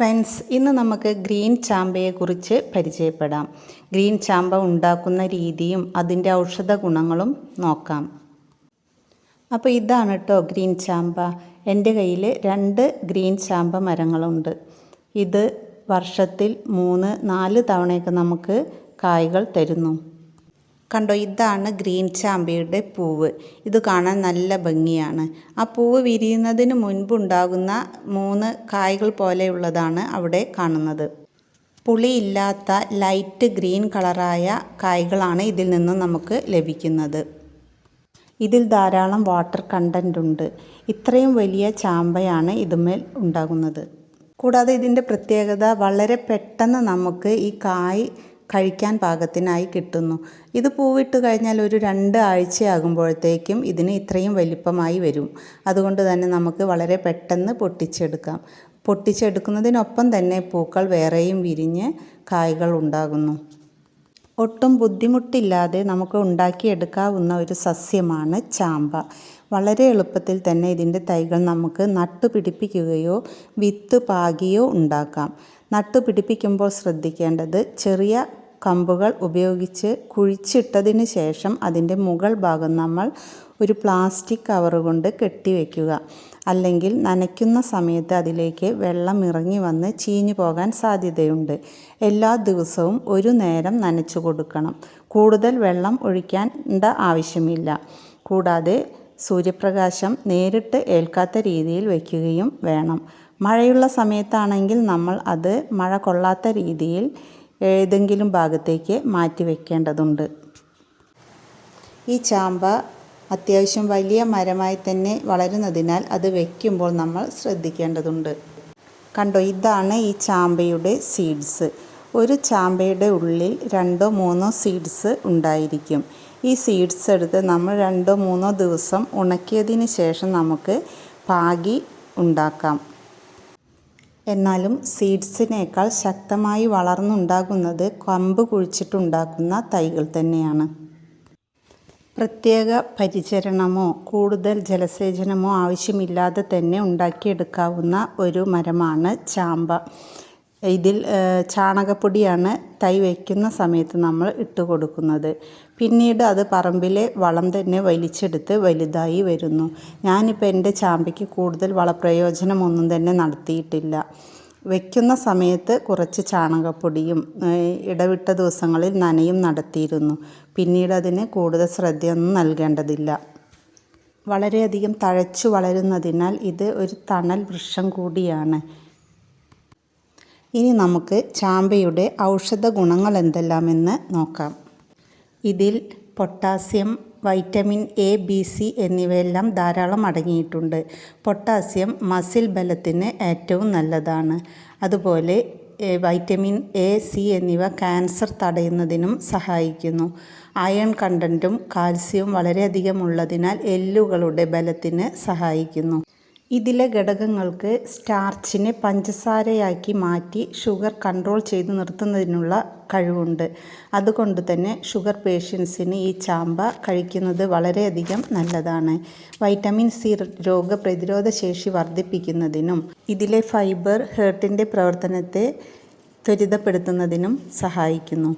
Friends ഇന്ന് നമുക്ക് green ചാമ്പയെക്കുറിച്ച് പരിചയപ്പെടാം. ഗ്രീൻ ചാമ്പ ഉണ്ടാക്കുന്ന രീതിയും അതിന്റെ ഔഷധ ഗുണങ്ങളും നോക്കാം. അപ്പോൾ ഇതാണ് കേട്ടോ ഗ്രീൻ ചാമ്പ. എന്റെ കയ്യിൽ രണ്ട് ഗ്രീൻ ചാമ്പ മരങ്ങളുണ്ട്. ഇത് വർഷത്തിൽ മൂന്ന് നാല് തവണയൊക്കെ നമുക്ക് കായ്കൾ തരുന്നു. കണ്ടോ ഇതാണ് ഗ്രീൻ ചാമ്പയുടെ പൂവ്. ഇത് കാണാൻ നല്ല ഭംഗിയാണ്. ആ പൂവ് വിരിയുന്നതിന് മുൻപുണ്ടാകുന്ന മൂന്ന് കായകൾ പോലെയുള്ളതാണ് അവിടെ കാണുന്നത്. പുളിയില്ലാത്ത ലൈറ്റ് ഗ്രീൻ കളറായ കായകളാണ് ഇതിൽ നിന്നും നമുക്ക് ലഭിക്കുന്നത്. ഇതിൽ ധാരാളം വാട്ടർ കണ്ടന്റ് ഉണ്ട്. ഇത്രയും വലിയ ചാമ്പയാണ് ഇതുമേൽ ഉണ്ടാകുന്നത്. കൂടാതെ ഇതിന്റെ പ്രത്യേകത വളരെ പെട്ടെന്ന് നമുക്ക് ഈ കായ് കഴിക്കാൻ പാകത്തിനായി കിട്ടുന്നു. ഇത് പൂവിട്ട് കഴിഞ്ഞാൽ ഒരു രണ്ട് ആഴ്ചയാകുമ്പോഴത്തേക്കും ഇതിന് ഇത്രയും വലിപ്പമായി വരും. അതുകൊണ്ട് തന്നെ നമുക്ക് വളരെ പെട്ടെന്ന് പൊട്ടിച്ചെടുക്കാം. പൊട്ടിച്ചെടുക്കുന്നതിനൊപ്പം തന്നെ പൂക്കൾ വേറെയും വിരിഞ്ഞ് കായ്കൾ ഉണ്ടാകുന്നു. ഒട്ടും ബുദ്ധിമുട്ടില്ലാതെ നമുക്ക് ഉണ്ടാക്കിയെടുക്കാവുന്ന ഒരു സസ്യമാണ് ചാമ്പ. വളരെ എളുപ്പത്തിൽ തന്നെ ഇതിന്റെ തൈകൾ നമുക്ക് നട്ടുപിടിപ്പിക്കുകയോ വിത്ത് പാകിയോ ഉണ്ടാക്കാം. നട്ടുപിടിപ്പിക്കുമ്പോൾ ശ്രദ്ധിക്കേണ്ടത് ചെറിയ കമ്പുകൾ ഉപയോഗിച്ച് കുഴിച്ചിട്ടതിന് ശേഷം അതിന്റെ മുകൾ ഭാഗം നമ്മൾ ഒരു പ്ലാസ്റ്റിക് കവർ കൊണ്ട് കെട്ടിവെക്കുക അല്ലെങ്കിൽ നനയ്ക്കുന്ന സമയത്ത് അതിലേക്ക് വെള്ളം ഇറങ്ങി വന്ന് ചീഞ്ഞു പോകാൻ സാധ്യതയുണ്ട്. എല്ലാ ദിവസവും ഒരു നേരം നനച്ചു കൊടുക്കണം. കൂടുതൽ വെള്ളം ഒഴിക്കേണ്ട ആവശ്യമില്ല. കൂടാതെ സൂര്യപ്രകാശം നേരിട്ട് ഏൽക്കാത്ത രീതിയിൽ വയ്ക്കുകയും വേണം. മഴയുള്ള സമയത്താണെങ്കിൽ നമ്മൾ അത് മഴ കൊള്ളാത്ത രീതിയിൽ ഏതെങ്കിലും ഭാഗത്തേക്ക് മാറ്റി വയ്ക്കേണ്ടതുണ്ട് ഈ ചാമ്പ അത്യാവശ്യം വലിയ മരമായി തന്നെ വളരുന്നതിനാൽ അത് വയ്ക്കുമ്പോൾ നമ്മൾ ശ്രദ്ധിക്കേണ്ടതുണ്ട്. കണ്ടോ ഇതാണ് ഈ ചാമ്പയുടെ സീഡ്സ്. ഒരു ചാമ്പയുടെ ഉള്ളിൽ രണ്ടോ മൂന്നോ സീഡ്സ് ഉണ്ടായിരിക്കും. ഈ സീഡ്സ് എടുത്ത് നമ്മൾ രണ്ടോ മൂന്നോ ദിവസം ഉണക്കിയതിന് ശേഷം നമുക്ക് പാകി ഉണ്ടാക്കാം. എന്നാലും സീഡ്സിനേക്കാൾ ശക്തമായി വളർന്നുണ്ടാകുന്നത് കമ്പ് കുഴിച്ചിട്ടുണ്ടാക്കുന്ന തൈകൾ തന്നെയാണ്. പ്രത്യേക പരിചരണമോ കൂടുതൽ ജലസേചനമോ ആവശ്യമില്ലാതെ തന്നെ ഉണ്ടാക്കിയെടുക്കാവുന്ന ഒരു മരമാണ് ചാമ്പ. ഇതിൽ ചാണകപ്പൊടിയാണ് തൈ വയ്ക്കുന്ന സമയത്ത് നമ്മൾ ഇട്ട് കൊടുക്കുന്നത് പിന്നീട് അത് പറമ്പിലെ വളം തന്നെ വലിച്ചെടുത്ത് വലുതായി വരുന്നു. ഞാനിപ്പോൾ എന്റെ ചാമ്പയ്ക്ക് കൂടുതൽ വളപ്രയോജനമൊന്നും തന്നെ നടത്തിയിട്ടില്ല. വയ്ക്കുന്ന സമയത്ത് കുറച്ച് ചാണകപ്പൊടിയും ഇടവിട്ട ദിവസങ്ങളിൽ നനയും നടത്തിയിരുന്നു. പിന്നീട് അതിന് കൂടുതൽ ശ്രദ്ധയൊന്നും നൽകേണ്ടതില്ല. വളരെയധികം തഴച്ചു വളരുന്നതിനാൽ ഇത് ഒരു തണൽ വൃക്ഷം കൂടിയാണ്. ഇനി നമുക്ക് ചാമ്പയുടെ ഔഷധ ഗുണങ്ങൾ എന്തെല്ലാമെന്ന് നോക്കാം. ഇതിൽ potassium vitamin A B C എന്നിവയെല്ലാം ധാരാളം അടങ്ങിയിട്ടുണ്ട്. പൊട്ടാസ്യം മസിൽ ബലത്തിന് ഏറ്റവും നല്ലതാണ്. അതുപോലെ വൈറ്റമിൻ എ സി എന്നിവ ക്യാൻസർ തടയുന്നതിനും സഹായിക്കുന്നു. അയൺ കണ്ടന്റും കാൽസ്യവും വളരെയധികം ഉള്ളതിനാൽ എല്ലുകളുടെ ബലത്തിന് സഹായിക്കുന്നു. ഇതിലെ ഘടകങ്ങൾക്ക് സ്റ്റാർച്ചിനെ പഞ്ചസാരയാക്കി മാറ്റി ഷുഗർ കൺട്രോൾ ചെയ്ത് നിർത്തുന്നതിനുള്ള കഴിവുണ്ട്. അതുകൊണ്ട് തന്നെ ഷുഗർ പേഷ്യൻസിന് ഈ ചാമ്പ കഴിക്കുന്നത് വളരെയധികം നല്ലതാണ്. വൈറ്റമിൻ സി രോഗപ്രതിരോധ ശേഷി വർദ്ധിപ്പിക്കുന്നതിനും ഇതിലെ ഫൈബർ ഹേർട്ടിന്റെ പ്രവർത്തനത്തെ ത്വരിതപ്പെടുത്തുന്നതിനും സഹായിക്കുന്നു.